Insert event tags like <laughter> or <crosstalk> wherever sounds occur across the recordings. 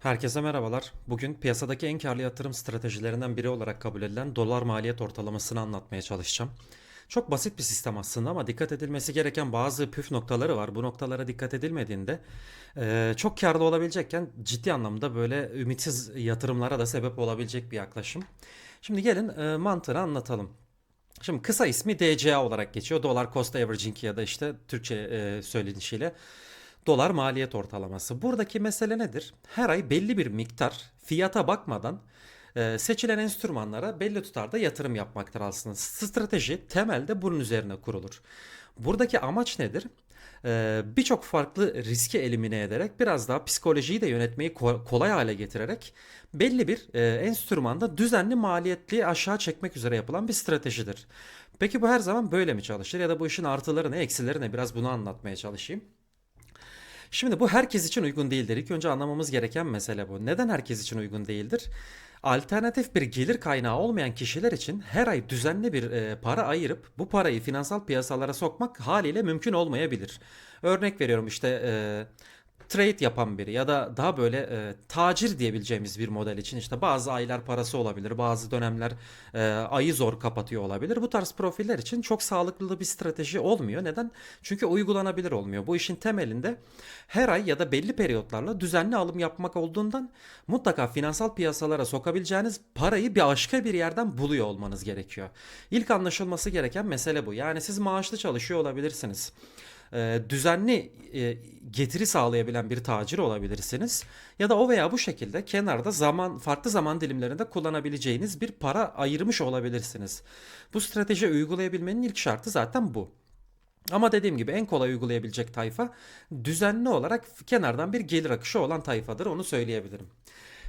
Herkese merhabalar. Bugün piyasadaki en karlı yatırım stratejilerinden biri olarak kabul edilen dolar maliyet ortalamasını anlatmaya çalışacağım. Çok basit bir sistem aslında ama dikkat edilmesi gereken bazı püf noktaları var. Bu noktalara dikkat edilmediğinde çok karlı olabilecekken ciddi anlamda böyle ümitsiz yatırımlara da sebep olabilecek bir yaklaşım. Şimdi gelin mantığını anlatalım. Şimdi kısa ismi DCA olarak geçiyor. Dolar Cost Averaging ya da işte Türkçe söylenişiyle dolar maliyet ortalaması. Buradaki mesele nedir? Her ay belli bir miktar fiyata bakmadan e, seçilen enstrümanlara belli tutarda yatırım yapmaktır aslında. Strateji temelde bunun üzerine kurulur. Buradaki amaç nedir? Ee, birçok farklı riski elimine ederek biraz daha psikolojiyi de yönetmeyi ko- kolay hale getirerek belli bir e, enstrümanda düzenli maliyetliği aşağı çekmek üzere yapılan bir stratejidir. Peki bu her zaman böyle mi çalışır ya da bu işin artıları ne, eksileri ne? Biraz bunu anlatmaya çalışayım. Şimdi bu herkes için uygun değildir. İlk önce anlamamız gereken mesele bu. Neden herkes için uygun değildir? Alternatif bir gelir kaynağı olmayan kişiler için her ay düzenli bir e, para ayırıp bu parayı finansal piyasalara sokmak haliyle mümkün olmayabilir. Örnek veriyorum işte e, trade yapan biri ya da daha böyle e, tacir diyebileceğimiz bir model için işte bazı aylar parası olabilir, bazı dönemler e, ayı zor kapatıyor olabilir. Bu tarz profiller için çok sağlıklı bir strateji olmuyor. Neden? Çünkü uygulanabilir olmuyor. Bu işin temelinde her ay ya da belli periyotlarla düzenli alım yapmak olduğundan mutlaka finansal piyasalara sokabileceğiniz parayı bir başka bir yerden buluyor olmanız gerekiyor. İlk anlaşılması gereken mesele bu. Yani siz maaşlı çalışıyor olabilirsiniz e, düzenli e, getiri sağlayabilen bir tacir olabilirsiniz. Ya da o veya bu şekilde kenarda zaman farklı zaman dilimlerinde kullanabileceğiniz bir para ayırmış olabilirsiniz. Bu strateji uygulayabilmenin ilk şartı zaten bu. Ama dediğim gibi en kolay uygulayabilecek tayfa düzenli olarak kenardan bir gelir akışı olan tayfadır onu söyleyebilirim.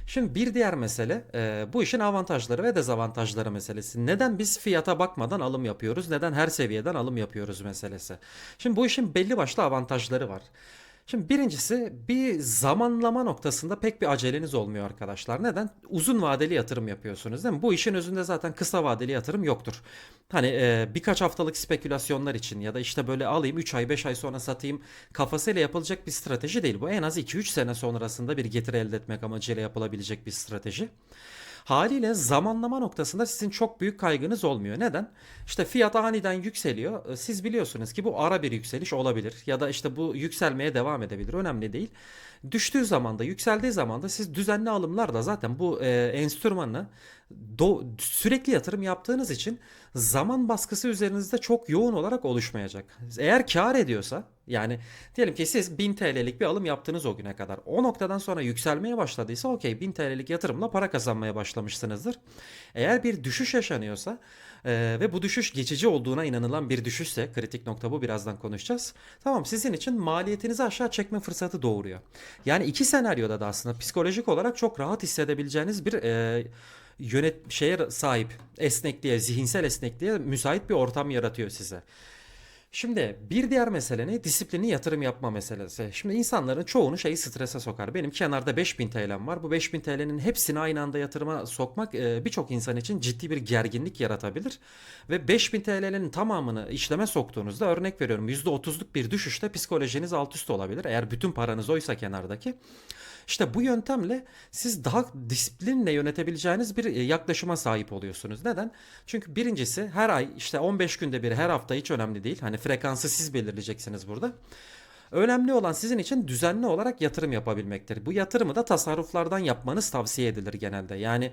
Şimdi bir diğer mesele e, bu işin avantajları ve dezavantajları meselesi. Neden biz fiyata bakmadan alım yapıyoruz? Neden her seviyeden alım yapıyoruz meselesi. Şimdi bu işin belli başlı avantajları var. Şimdi birincisi bir zamanlama noktasında pek bir aceleniz olmuyor arkadaşlar. Neden? Uzun vadeli yatırım yapıyorsunuz değil mi? Bu işin özünde zaten kısa vadeli yatırım yoktur. Hani e, birkaç haftalık spekülasyonlar için ya da işte böyle alayım 3 ay 5 ay sonra satayım kafasıyla yapılacak bir strateji değil. Bu en az 2-3 sene sonrasında bir getiri elde etmek amacıyla yapılabilecek bir strateji. Haliyle zamanlama noktasında sizin çok büyük kaygınız olmuyor. Neden? İşte fiyat aniden yükseliyor. E, Siz biliyorsunuz ki bu ara bir yükseliş olabilir ya da işte bu yükselmeye devam edebilir. Önemli değil. Düştüğü zaman da yükseldiği zaman da siz düzenli alımlarla zaten bu e, enstrümanı do- sürekli yatırım yaptığınız için zaman baskısı üzerinizde çok yoğun olarak oluşmayacak. Eğer kar ediyorsa yani diyelim ki siz 1000 TL'lik bir alım yaptınız o güne kadar. O noktadan sonra yükselmeye başladıysa okey 1000 TL'lik yatırımla para kazanmaya başlamışsınızdır. Eğer bir düşüş yaşanıyorsa e, ve bu düşüş geçici olduğuna inanılan bir düşüşse kritik nokta bu birazdan konuşacağız. Tamam sizin için maliyetinizi aşağı çekme fırsatı doğuruyor. Yani iki senaryoda da aslında psikolojik olarak çok rahat hissedebileceğiniz bir e, yönet şeye sahip esnekliğe, zihinsel esnekliğe müsait bir ortam yaratıyor size. Şimdi bir diğer mesele ne? Disiplini yatırım yapma meselesi. Şimdi insanların çoğunu şeyi strese sokar. Benim kenarda 5000 TL'm var. Bu 5000 TL'nin hepsini aynı anda yatırıma sokmak e, birçok insan için ciddi bir gerginlik yaratabilir. Ve 5000 TL'nin tamamını işleme soktuğunuzda örnek veriyorum %30'luk bir düşüşte psikolojiniz alt üst olabilir. Eğer bütün paranız oysa kenardaki. İşte bu yöntemle siz daha disiplinle yönetebileceğiniz bir e, yaklaşıma sahip oluyorsunuz. Neden? Çünkü birincisi her ay işte 15 günde bir her hafta hiç önemli değil. Hani frekansı siz belirleyeceksiniz burada. Önemli olan sizin için düzenli olarak yatırım yapabilmektir. Bu yatırımı da tasarruflardan yapmanız tavsiye edilir genelde. Yani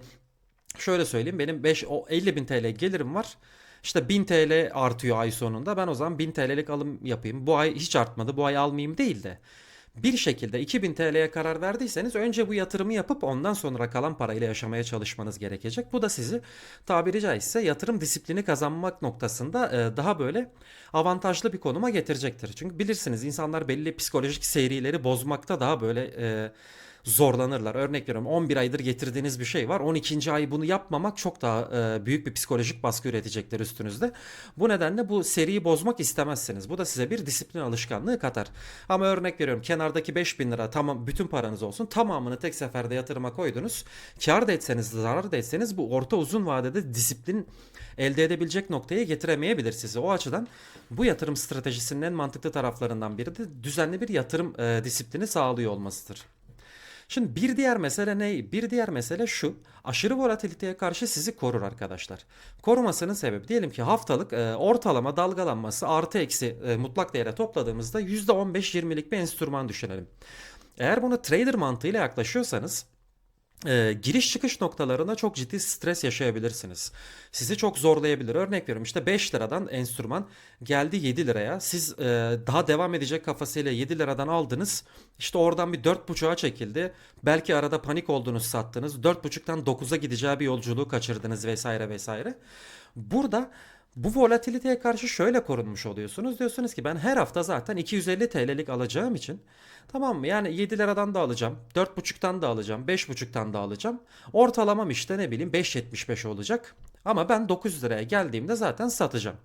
şöyle söyleyeyim benim 5 o 50 bin TL gelirim var. İşte 1000 TL artıyor ay sonunda. Ben o zaman 1000 TL'lik alım yapayım. Bu ay hiç artmadı. Bu ay almayayım değil de bir şekilde 2000 TL'ye karar verdiyseniz önce bu yatırımı yapıp ondan sonra kalan parayla yaşamaya çalışmanız gerekecek. Bu da sizi tabiri caizse yatırım disiplini kazanmak noktasında e, daha böyle avantajlı bir konuma getirecektir. Çünkü bilirsiniz insanlar belli psikolojik serileri bozmakta daha böyle e, zorlanırlar. Örnek veriyorum 11 aydır getirdiğiniz bir şey var. 12. ay bunu yapmamak çok daha e, büyük bir psikolojik baskı üretecekler üstünüzde. Bu nedenle bu seriyi bozmak istemezsiniz. Bu da size bir disiplin alışkanlığı katar. Ama örnek veriyorum kenardaki 5000 lira tamam bütün paranız olsun. Tamamını tek seferde yatırıma koydunuz. Kar da etseniz zarar da etseniz bu orta uzun vadede disiplin elde edebilecek noktaya getiremeyebilir sizi. O açıdan bu yatırım stratejisinin en mantıklı taraflarından biri de düzenli bir yatırım e, disiplini sağlıyor olmasıdır. Şimdi bir diğer mesele ne? Bir diğer mesele şu. Aşırı volatiliteye karşı sizi korur arkadaşlar. Korumasının sebebi diyelim ki haftalık e, ortalama dalgalanması artı eksi e, mutlak değere topladığımızda %15-20'lik bir enstrüman düşünelim. Eğer bunu trader mantığıyla yaklaşıyorsanız e, giriş çıkış noktalarında çok ciddi stres yaşayabilirsiniz. Sizi çok zorlayabilir. Örnek veriyorum işte 5 liradan enstrüman geldi 7 liraya. Siz e, daha devam edecek kafasıyla 7 liradan aldınız. İşte oradan bir 4.5'a çekildi. Belki arada panik oldunuz sattınız. 4.5'tan 9'a gideceği bir yolculuğu kaçırdınız vesaire vesaire. Burada bu volatiliteye karşı şöyle korunmuş oluyorsunuz. Diyorsunuz ki ben her hafta zaten 250 TL'lik alacağım için tamam mı? Yani 7 liradan da alacağım, 4.5'tan da alacağım, 5.5'tan da alacağım. Ortalamam işte ne bileyim 5.75 olacak. Ama ben 9 liraya geldiğimde zaten satacağım.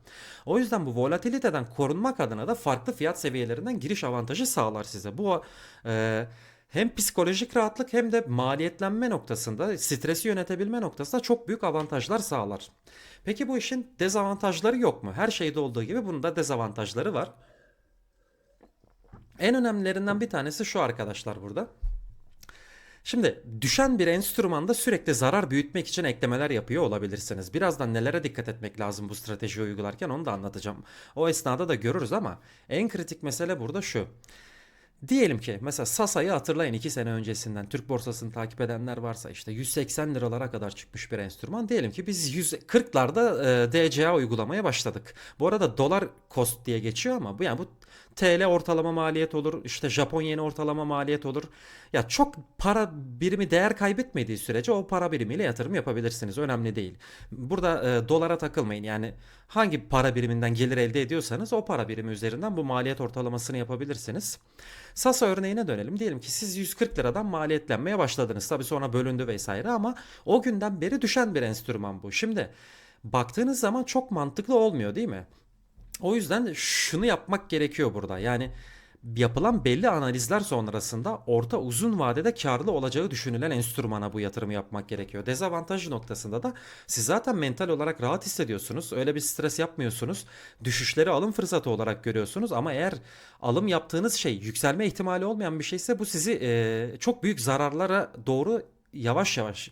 O yüzden bu volatiliteden korunmak adına da farklı fiyat seviyelerinden giriş avantajı sağlar size. Bu e, hem psikolojik rahatlık hem de maliyetlenme noktasında, stresi yönetebilme noktasında çok büyük avantajlar sağlar. Peki bu işin dezavantajları yok mu? Her şeyde olduğu gibi bunun da dezavantajları var. En önemlilerinden bir tanesi şu arkadaşlar burada. Şimdi düşen bir enstrümanda sürekli zarar büyütmek için eklemeler yapıyor olabilirsiniz. Birazdan nelere dikkat etmek lazım bu stratejiyi uygularken onu da anlatacağım. O esnada da görürüz ama en kritik mesele burada şu. Diyelim ki mesela Sasa'yı hatırlayın 2 sene öncesinden Türk borsasını takip edenler varsa işte 180 liralara kadar çıkmış bir enstrüman. Diyelim ki biz 140'larda e, DCA uygulamaya başladık. Bu arada dolar cost diye geçiyor ama bu yani bu TL ortalama maliyet olur. işte Japon yeni ortalama maliyet olur. Ya çok para birimi değer kaybetmediği sürece o para birimiyle yatırım yapabilirsiniz. Önemli değil. Burada e, dolara takılmayın. Yani hangi para biriminden gelir elde ediyorsanız o para birimi üzerinden bu maliyet ortalamasını yapabilirsiniz. Sasa örneğine dönelim. Diyelim ki siz 140 liradan maliyetlenmeye başladınız. Tabii sonra bölündü vesaire ama o günden beri düşen bir enstrüman bu. Şimdi baktığınız zaman çok mantıklı olmuyor değil mi? O yüzden şunu yapmak gerekiyor burada. Yani yapılan belli analizler sonrasında orta uzun vadede karlı olacağı düşünülen enstrümana bu yatırımı yapmak gerekiyor. Dezavantajı noktasında da siz zaten mental olarak rahat hissediyorsunuz. Öyle bir stres yapmıyorsunuz. Düşüşleri alım fırsatı olarak görüyorsunuz ama eğer alım yaptığınız şey yükselme ihtimali olmayan bir şeyse bu sizi e, çok büyük zararlara doğru yavaş yavaş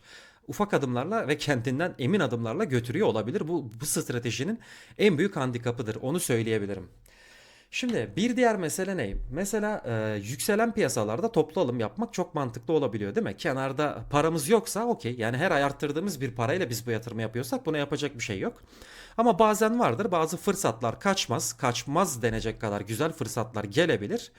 ufak adımlarla ve kendinden emin adımlarla götürüyor olabilir. Bu, bu stratejinin en büyük handikapıdır. Onu söyleyebilirim. Şimdi bir diğer mesele ne? Mesela e, yükselen piyasalarda toplu alım yapmak çok mantıklı olabiliyor değil mi? Kenarda paramız yoksa okey. Yani her ay arttırdığımız bir parayla biz bu yatırımı yapıyorsak buna yapacak bir şey yok. Ama bazen vardır bazı fırsatlar kaçmaz, kaçmaz denecek kadar güzel fırsatlar gelebilir.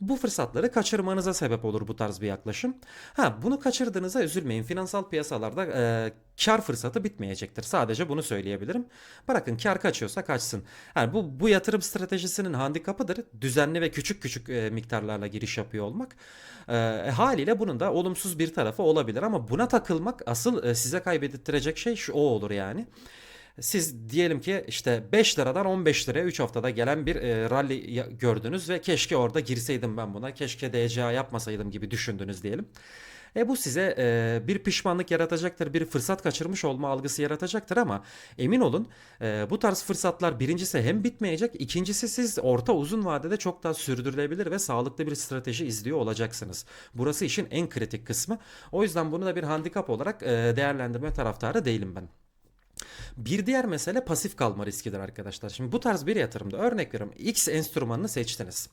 Bu fırsatları kaçırmanıza sebep olur bu tarz bir yaklaşım. Ha bunu kaçırdığınızda üzülmeyin. Finansal piyasalarda e, kar fırsatı bitmeyecektir. Sadece bunu söyleyebilirim. Bırakın kar kaçıyorsa kaçsın. Yani bu bu yatırım stratejisinin handikapıdır. Düzenli ve küçük küçük e, miktarlarla giriş yapıyor olmak. E, e, haliyle bunun da olumsuz bir tarafı olabilir ama buna takılmak asıl e, size kaybettirecek şey şu o olur yani. Siz diyelim ki işte 5 liradan 15 liraya 3 haftada gelen bir e, rally gördünüz ve keşke orada girseydim ben buna. Keşke DCA yapmasaydım gibi düşündünüz diyelim. E bu size e, bir pişmanlık yaratacaktır, bir fırsat kaçırmış olma algısı yaratacaktır ama emin olun e, bu tarz fırsatlar birincisi hem bitmeyecek, ikincisi siz orta uzun vadede çok daha sürdürülebilir ve sağlıklı bir strateji izliyor olacaksınız. Burası işin en kritik kısmı. O yüzden bunu da bir handikap olarak e, değerlendirme taraftarı değilim ben. Bir diğer mesele pasif kalma riskidir arkadaşlar. Şimdi bu tarz bir yatırımda örnek veriyorum X enstrümanını seçtiniz.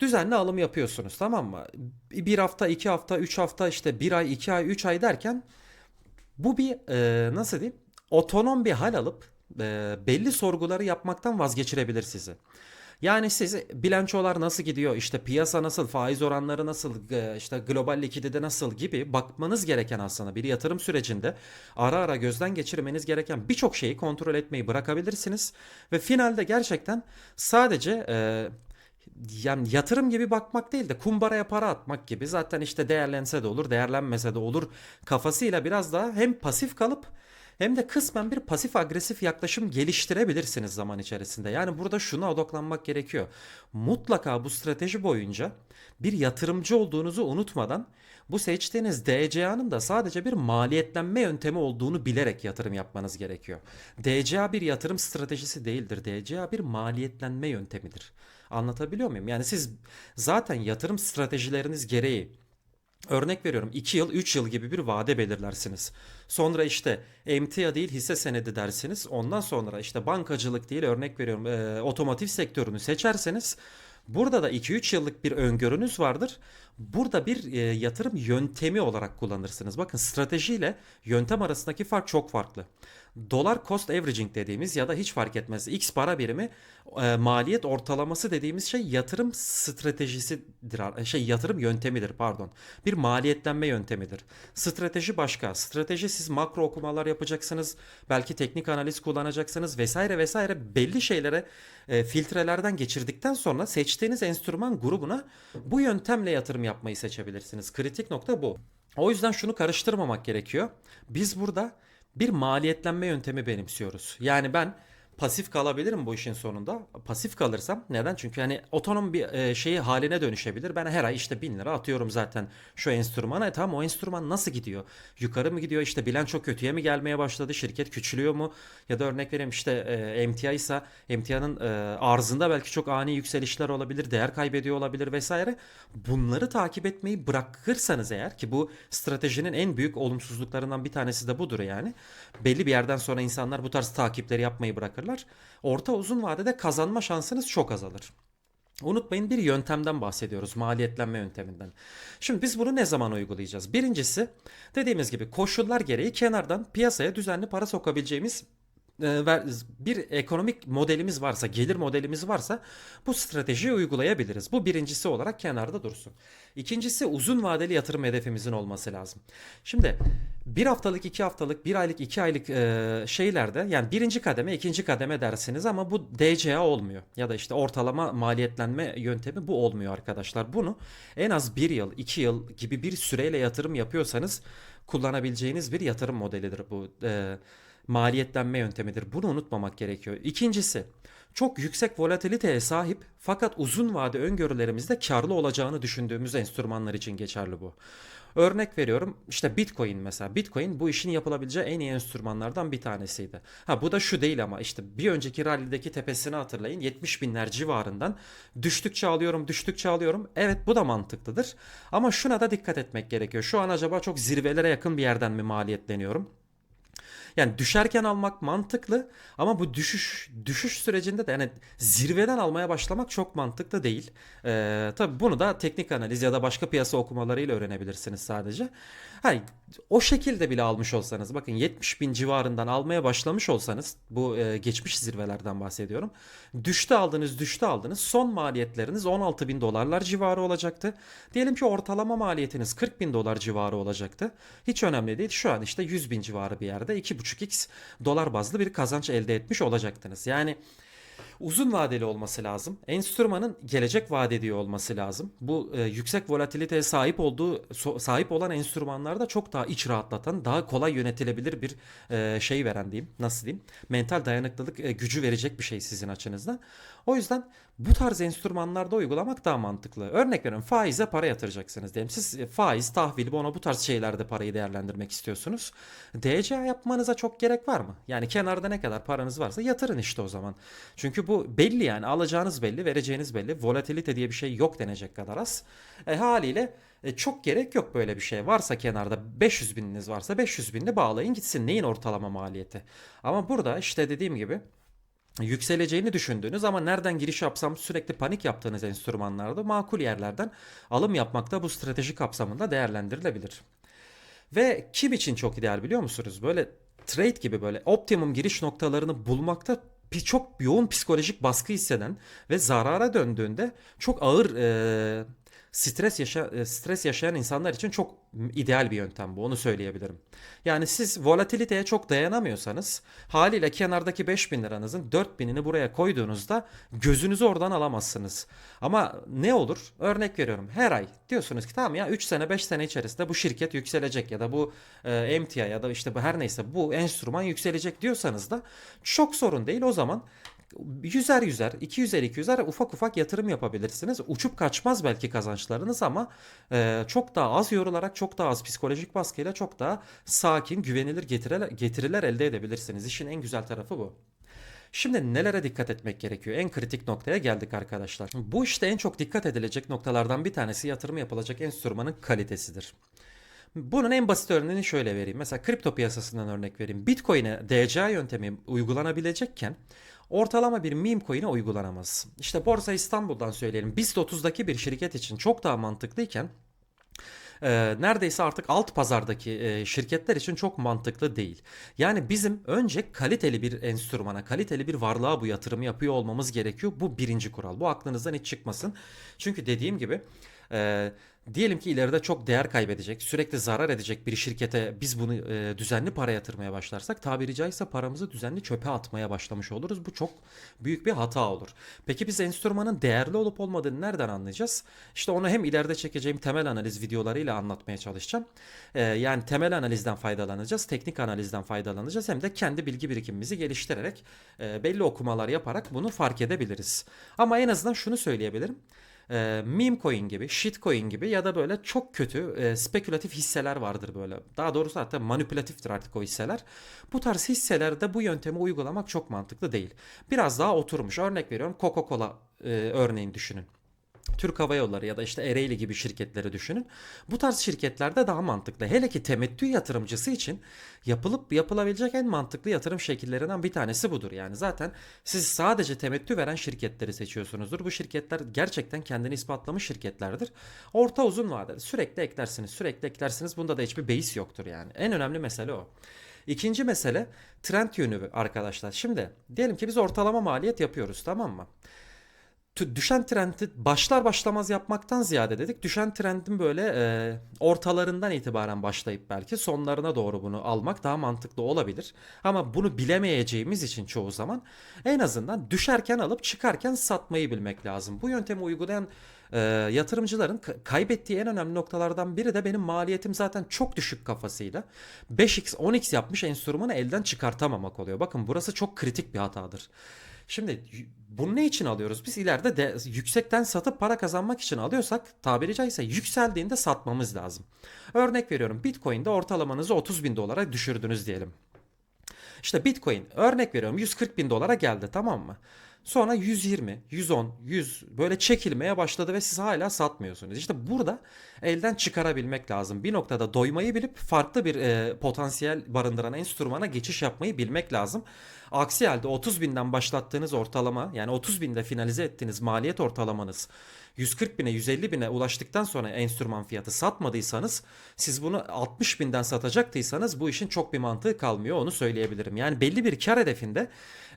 Düzenli alım yapıyorsunuz tamam mı? Bir hafta, iki hafta, üç hafta işte bir ay, iki ay, üç ay derken bu bir e, nasıl diyeyim otonom bir hal alıp e, belli sorguları yapmaktan vazgeçirebilir sizi. Yani siz bilançolar nasıl gidiyor, işte piyasa nasıl, faiz oranları nasıl, işte global likidite nasıl gibi bakmanız gereken aslında bir yatırım sürecinde ara ara gözden geçirmeniz gereken birçok şeyi kontrol etmeyi bırakabilirsiniz. Ve finalde gerçekten sadece e, yani yatırım gibi bakmak değil de kumbaraya para atmak gibi zaten işte değerlense de olur değerlenmese de olur kafasıyla biraz daha hem pasif kalıp hem de kısmen bir pasif agresif yaklaşım geliştirebilirsiniz zaman içerisinde. Yani burada şuna odaklanmak gerekiyor. Mutlaka bu strateji boyunca bir yatırımcı olduğunuzu unutmadan bu seçtiğiniz DCA'nın da sadece bir maliyetlenme yöntemi olduğunu bilerek yatırım yapmanız gerekiyor. DCA bir yatırım stratejisi değildir. DCA bir maliyetlenme yöntemidir. Anlatabiliyor muyum? Yani siz zaten yatırım stratejileriniz gereği Örnek veriyorum 2 yıl 3 yıl gibi bir vade belirlersiniz. Sonra işte emtia değil hisse senedi dersiniz. Ondan sonra işte bankacılık değil örnek veriyorum e, otomotiv sektörünü seçerseniz burada da 2-3 yıllık bir öngörünüz vardır. Burada bir e, yatırım yöntemi olarak kullanırsınız. Bakın stratejiyle yöntem arasındaki fark çok farklı. Dolar cost averaging dediğimiz ya da hiç fark etmez X para birimi e, maliyet ortalaması dediğimiz şey yatırım stratejisidir. Şey yatırım yöntemidir pardon. Bir maliyetlenme yöntemidir. Strateji başka. Strateji siz makro okumalar yapacaksınız. Belki teknik analiz kullanacaksınız vesaire vesaire belli şeylere e, filtrelerden geçirdikten sonra seçtiğiniz enstrüman grubuna bu yöntemle yatırım yapmayı seçebilirsiniz. Kritik nokta bu. O yüzden şunu karıştırmamak gerekiyor. Biz burada bir maliyetlenme yöntemi benimsiyoruz. Yani ben pasif kalabilirim bu işin sonunda. Pasif kalırsam neden? Çünkü hani otonom bir e, şeyi haline dönüşebilir. Ben her ay işte 1000 lira atıyorum zaten şu enstrümana. E tamam o enstrüman nasıl gidiyor? Yukarı mı gidiyor? İşte bilanço kötüye mi gelmeye başladı? Şirket küçülüyor mu? Ya da örnek vereyim işte e, emtia ise emtianın e, arzında belki çok ani yükselişler olabilir. Değer kaybediyor olabilir vesaire. Bunları takip etmeyi bırakırsanız eğer ki bu stratejinin en büyük olumsuzluklarından bir tanesi de budur yani. Belli bir yerden sonra insanlar bu tarz takipleri yapmayı bırakırlar. Orta uzun vadede kazanma şansınız çok azalır. Unutmayın bir yöntemden bahsediyoruz. Maliyetlenme yönteminden. Şimdi biz bunu ne zaman uygulayacağız? Birincisi dediğimiz gibi koşullar gereği kenardan piyasaya düzenli para sokabileceğimiz bir ekonomik modelimiz varsa, gelir modelimiz varsa bu stratejiyi uygulayabiliriz. Bu birincisi olarak kenarda dursun. İkincisi uzun vadeli yatırım hedefimizin olması lazım. Şimdi bir haftalık, iki haftalık, bir aylık, iki aylık e, şeylerde yani birinci kademe, ikinci kademe dersiniz ama bu DCA olmuyor. Ya da işte ortalama maliyetlenme yöntemi bu olmuyor arkadaşlar. Bunu en az bir yıl, iki yıl gibi bir süreyle yatırım yapıyorsanız kullanabileceğiniz bir yatırım modelidir bu. E, maliyetlenme yöntemidir. Bunu unutmamak gerekiyor. İkincisi, çok yüksek volatiliteye sahip fakat uzun vade öngörülerimizde karlı olacağını düşündüğümüz enstrümanlar için geçerli bu. Örnek veriyorum işte Bitcoin mesela. Bitcoin bu işin yapılabileceği en iyi enstrümanlardan bir tanesiydi. Ha bu da şu değil ama işte bir önceki rallideki tepesini hatırlayın. 70 binler civarından düştükçe alıyorum düştükçe alıyorum. Evet bu da mantıklıdır. Ama şuna da dikkat etmek gerekiyor. Şu an acaba çok zirvelere yakın bir yerden mi maliyetleniyorum? Yani düşerken almak mantıklı ama bu düşüş düşüş sürecinde de yani zirveden almaya başlamak çok mantıklı değil. Ee, tabii bunu da teknik analiz ya da başka piyasa okumalarıyla öğrenebilirsiniz sadece. Hani o şekilde bile almış olsanız bakın 70 bin civarından almaya başlamış olsanız bu e, geçmiş zirvelerden bahsediyorum. Düştü aldınız düştü aldınız son maliyetleriniz 16 bin dolarlar civarı olacaktı. Diyelim ki ortalama maliyetiniz 40 bin dolar civarı olacaktı. Hiç önemli değil şu an işte 100 bin civarı bir yerde 2,5x dolar bazlı bir kazanç elde etmiş olacaktınız. Yani uzun vadeli olması lazım. Enstrümanın gelecek vadeli olması lazım. Bu e, yüksek volatiliteye sahip olduğu so- sahip olan enstrümanlarda çok daha iç rahatlatan, daha kolay yönetilebilir bir e, şey veren diyeyim. Nasıl diyeyim? Mental dayanıklılık e, gücü verecek bir şey sizin açınızdan. O yüzden bu tarz enstrümanlarda uygulamak daha mantıklı. Örnek veriyorum faize para yatıracaksınız diyelim. Siz e, faiz, tahvil, bono bu tarz şeylerde parayı değerlendirmek istiyorsunuz. DCA yapmanıza çok gerek var mı? Yani kenarda ne kadar paranız varsa yatırın işte o zaman. Çünkü bu belli yani alacağınız belli, vereceğiniz belli. Volatilite diye bir şey yok denecek kadar az. E, haliyle e, çok gerek yok böyle bir şey. Varsa kenarda 500 bininiz varsa 500 binini bağlayın gitsin. Neyin ortalama maliyeti? Ama burada işte dediğim gibi yükseleceğini düşündüğünüz ama nereden giriş yapsam sürekli panik yaptığınız enstrümanlarda makul yerlerden alım yapmak da bu strateji kapsamında değerlendirilebilir. Ve kim için çok ideal biliyor musunuz? Böyle trade gibi böyle optimum giriş noktalarını bulmakta çok yoğun psikolojik baskı hisseden ve zarara döndüğünde çok ağır e, stres yaşa e, stres yaşayan insanlar için çok ideal bir yöntem bu onu söyleyebilirim. Yani siz volatiliteye çok dayanamıyorsanız haliyle kenardaki 5000 liranızın 4000'ini buraya koyduğunuzda gözünüzü oradan alamazsınız. Ama ne olur? Örnek veriyorum. Her ay diyorsunuz ki tamam ya 3 sene 5 sene içerisinde bu şirket yükselecek ya da bu e, emtia ya da işte bu her neyse bu enstrüman yükselecek diyorsanız da çok sorun değil. O zaman yüzer yüzer, 200'er 200'er ufak ufak yatırım yapabilirsiniz. Uçup kaçmaz belki kazançlarınız ama e, çok daha az yorularak, çok daha az psikolojik baskıyla çok daha sakin, güvenilir getiriler, getiriler elde edebilirsiniz. İşin en güzel tarafı bu. Şimdi nelere dikkat etmek gerekiyor? En kritik noktaya geldik arkadaşlar. Bu işte en çok dikkat edilecek noktalardan bir tanesi yatırım yapılacak enstrümanın kalitesidir. Bunun en basit örneğini şöyle vereyim. Mesela kripto piyasasından örnek vereyim. Bitcoin'e DCA yöntemi uygulanabilecekken ortalama bir meme coin'e uygulanamaz. İşte Borsa İstanbul'dan söyleyelim. BIST 30'daki bir şirket için çok daha mantıklıyken e, neredeyse artık alt pazardaki e, şirketler için çok mantıklı değil. Yani bizim önce kaliteli bir enstrümana, kaliteli bir varlığa bu yatırımı yapıyor olmamız gerekiyor. Bu birinci kural. Bu aklınızdan hiç çıkmasın. Çünkü dediğim gibi e, diyelim ki ileride çok değer kaybedecek, sürekli zarar edecek bir şirkete biz bunu e, düzenli para yatırmaya başlarsak tabiri caizse paramızı düzenli çöpe atmaya başlamış oluruz. Bu çok büyük bir hata olur. Peki biz enstrümanın değerli olup olmadığını nereden anlayacağız? İşte onu hem ileride çekeceğim temel analiz videolarıyla anlatmaya çalışacağım. E, yani temel analizden faydalanacağız, teknik analizden faydalanacağız hem de kendi bilgi birikimimizi geliştirerek e, belli okumalar yaparak bunu fark edebiliriz. Ama en azından şunu söyleyebilirim e, meme coin gibi, shit coin gibi ya da böyle çok kötü e, spekülatif hisseler vardır böyle. Daha doğrusu hatta manipülatiftir artık o hisseler. Bu tarz hisselerde bu yöntemi uygulamak çok mantıklı değil. Biraz daha oturmuş. Örnek veriyorum Coca-Cola e, örneğin düşünün. Türk Hava Yolları ya da işte Ereğli gibi şirketleri düşünün. Bu tarz şirketlerde daha mantıklı. Hele ki temettü yatırımcısı için yapılıp yapılabilecek en mantıklı yatırım şekillerinden bir tanesi budur. Yani zaten siz sadece temettü veren şirketleri seçiyorsunuzdur. Bu şirketler gerçekten kendini ispatlamış şirketlerdir. Orta uzun vadede sürekli eklersiniz, sürekli eklersiniz. Bunda da hiçbir beis yoktur yani. En önemli mesele o. İkinci mesele trend yönü arkadaşlar. Şimdi diyelim ki biz ortalama maliyet yapıyoruz tamam mı? Düşen trendi başlar başlamaz yapmaktan ziyade dedik düşen trendin böyle e, ortalarından itibaren başlayıp belki sonlarına doğru bunu almak daha mantıklı olabilir. Ama bunu bilemeyeceğimiz için çoğu zaman en azından düşerken alıp çıkarken satmayı bilmek lazım. Bu yöntemi uygulayan e, yatırımcıların kaybettiği en önemli noktalardan biri de benim maliyetim zaten çok düşük kafasıyla 5x 10x yapmış enstrümanı elden çıkartamamak oluyor. Bakın burası çok kritik bir hatadır. Şimdi bunu ne için alıyoruz? Biz ileride de yüksekten satıp para kazanmak için alıyorsak tabiri caizse yükseldiğinde satmamız lazım. Örnek veriyorum Bitcoin'de ortalamanızı 30 bin dolara düşürdünüz diyelim. İşte Bitcoin örnek veriyorum 140 bin dolara geldi tamam mı? Sonra 120, 110, 100 böyle çekilmeye başladı ve siz hala satmıyorsunuz. İşte burada elden çıkarabilmek lazım. Bir noktada doymayı bilip farklı bir e, potansiyel barındıran enstrümana geçiş yapmayı bilmek lazım. Aksi halde 30 binden başlattığınız ortalama yani 30 binde finalize ettiğiniz maliyet ortalamanız 140 bine 150 bine ulaştıktan sonra enstrüman fiyatı satmadıysanız siz bunu 60 binden satacaktıysanız bu işin çok bir mantığı kalmıyor onu söyleyebilirim. Yani belli bir kar hedefinde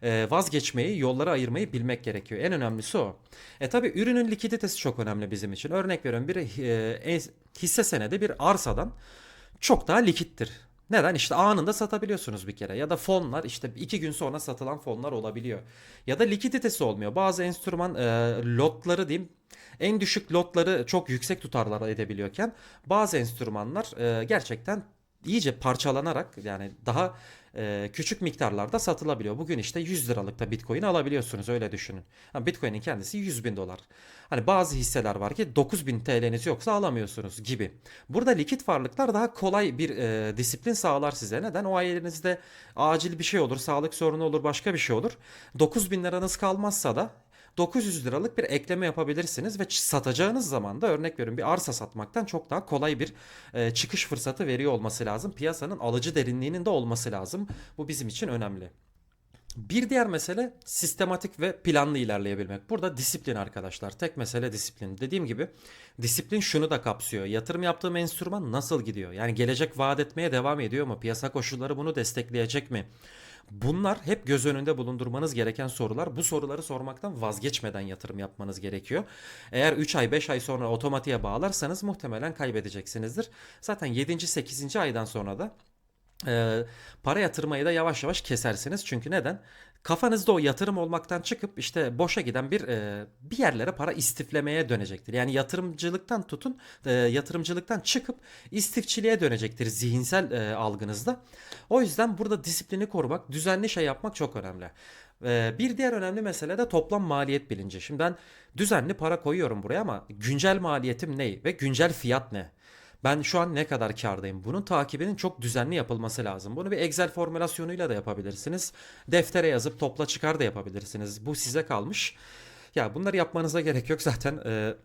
e, vazgeçmeyi yollara ayırmayı bilmek gerekiyor. En önemlisi o. E tabi ürünün likiditesi çok önemli bizim için. Örnek veriyorum bir e, hisse senedi bir arsadan çok daha likittir. Neden? İşte anında satabiliyorsunuz bir kere. Ya da fonlar işte iki gün sonra satılan fonlar olabiliyor. Ya da likiditesi olmuyor. Bazı enstrüman e, lotları diyeyim en düşük lotları çok yüksek tutarlar edebiliyorken bazı enstrümanlar e, gerçekten iyice parçalanarak yani daha e, küçük miktarlarda satılabiliyor. Bugün işte 100 liralıkta Bitcoin alabiliyorsunuz öyle düşünün. Yani Bitcoin'in kendisi 100 bin dolar. Hani bazı hisseler var ki 9 bin TL'niz yoksa alamıyorsunuz gibi. Burada likit varlıklar daha kolay bir e, disiplin sağlar size. Neden? O ay acil bir şey olur, sağlık sorunu olur, başka bir şey olur. 9 bin liranız kalmazsa da 900 liralık bir ekleme yapabilirsiniz ve satacağınız zaman da örnek veriyorum bir arsa satmaktan çok daha kolay bir e, çıkış fırsatı veriyor olması lazım. Piyasanın alıcı derinliğinin de olması lazım. Bu bizim için önemli. Bir diğer mesele sistematik ve planlı ilerleyebilmek. Burada disiplin arkadaşlar. Tek mesele disiplin. Dediğim gibi disiplin şunu da kapsıyor. Yatırım yaptığım enstrüman nasıl gidiyor? Yani gelecek vaat etmeye devam ediyor mu? Piyasa koşulları bunu destekleyecek mi? Bunlar hep göz önünde bulundurmanız gereken sorular. Bu soruları sormaktan vazgeçmeden yatırım yapmanız gerekiyor. Eğer 3 ay 5 ay sonra otomatiğe bağlarsanız muhtemelen kaybedeceksinizdir. Zaten 7. 8. aydan sonra da e, para yatırmayı da yavaş yavaş kesersiniz. Çünkü neden? kafanızda o yatırım olmaktan çıkıp işte boşa giden bir e, bir yerlere para istiflemeye dönecektir. Yani yatırımcılıktan tutun e, yatırımcılıktan çıkıp istifçiliğe dönecektir zihinsel e, algınızda. O yüzden burada disiplini korumak, düzenli şey yapmak çok önemli. E, bir diğer önemli mesele de toplam maliyet bilinci. Şimdi ben düzenli para koyuyorum buraya ama güncel maliyetim ne ve güncel fiyat ne? Ben şu an ne kadar kârdayım? Bunun takibinin çok düzenli yapılması lazım. Bunu bir Excel formülasyonuyla da yapabilirsiniz. Deftere yazıp topla çıkar da yapabilirsiniz. Bu size kalmış. Ya bunları yapmanıza gerek yok <laughs> zaten. e,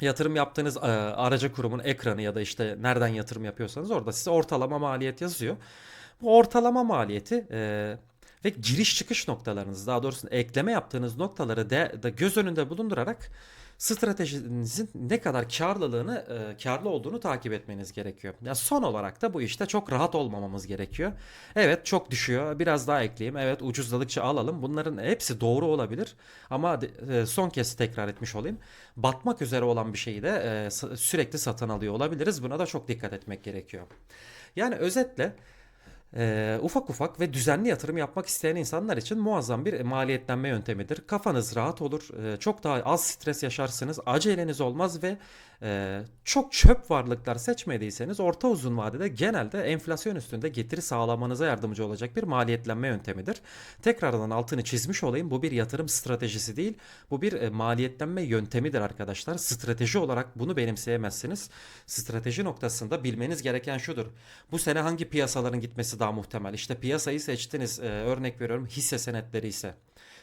yatırım yaptığınız e, aracı kurumun ekranı ya da işte nereden yatırım yapıyorsanız orada size ortalama maliyet yazıyor. Bu ortalama maliyeti e, ve giriş çıkış noktalarınız daha doğrusu ekleme yaptığınız noktaları de, de göz önünde bulundurarak stratejinizin ne kadar karlılığını e, karlı olduğunu takip etmeniz gerekiyor. Ya son olarak da bu işte çok rahat olmamamız gerekiyor. Evet çok düşüyor. Biraz daha ekleyeyim. Evet ucuzladıkça alalım. Bunların hepsi doğru olabilir. Ama e, son kez tekrar etmiş olayım. Batmak üzere olan bir şeyi de e, sürekli satın alıyor olabiliriz. Buna da çok dikkat etmek gerekiyor. Yani özetle ee, ufak ufak ve düzenli yatırım yapmak isteyen insanlar için muazzam bir maliyetlenme yöntemidir. Kafanız rahat olur, ee, çok daha az stres yaşarsınız, aceleniz olmaz ve e, çok çöp varlıklar seçmediyseniz orta uzun vadede genelde enflasyon üstünde getiri sağlamanıza yardımcı olacak bir maliyetlenme yöntemidir. Tekrardan altını çizmiş olayım. Bu bir yatırım stratejisi değil, bu bir e, maliyetlenme yöntemidir arkadaşlar. Strateji olarak bunu benimseyemezsiniz. Strateji noktasında bilmeniz gereken şudur. Bu sene hangi piyasaların gitmesi daha muhtemel? İşte piyasayı seçtiniz. Ee, örnek veriyorum hisse senetleri ise.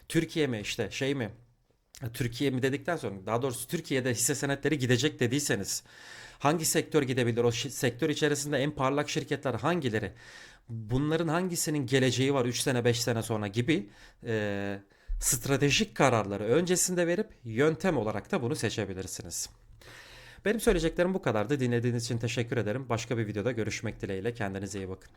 Türkiye mi işte şey mi? Türkiye mi dedikten sonra daha doğrusu Türkiye'de hisse senetleri gidecek dediyseniz hangi sektör gidebilir? O sektör içerisinde en parlak şirketler hangileri? Bunların hangisinin geleceği var 3 sene 5 sene sonra gibi e, stratejik kararları öncesinde verip yöntem olarak da bunu seçebilirsiniz. Benim söyleyeceklerim bu kadardı. Dinlediğiniz için teşekkür ederim. Başka bir videoda görüşmek dileğiyle. Kendinize iyi bakın.